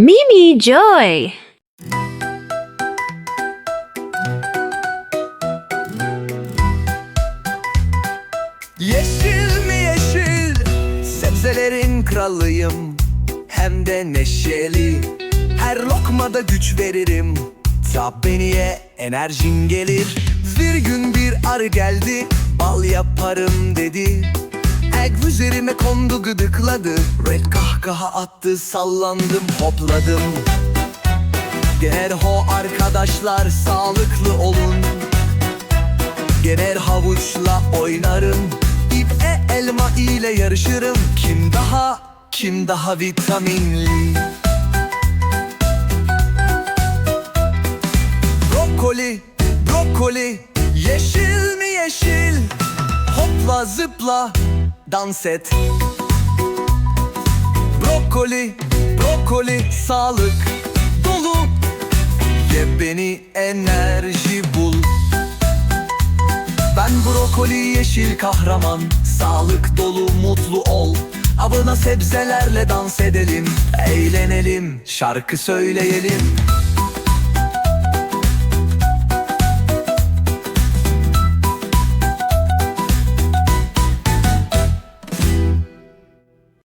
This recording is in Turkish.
Mimi Joy. Yeşil mi yeşil? Sebzelerin kralıyım Hem de neşeli. Her lokmada güç veririm. Ta beni ye enerjin gelir. Bir gün bir arı geldi Bal yaparım dedi. Egg üzerime kondu gıdıkladı. Red kahkaha attı sallandım hopladım. Gener ho arkadaşlar sağlıklı olun. Gener havuçla oynarım. İpe elma ile yarışırım. Kim daha kim daha vitaminli? Brokoli brokoli Yeşil mi yeşil? Hopla zıpla dans et Brokoli brokoli Sağlık dolu. Ye beni enerji bul. Ben brokoli yeşil kahraman. Sağlık dolu mutlu ol. Abına sebzelerle dans edelim. Eğlenelim şarkı söyleyelim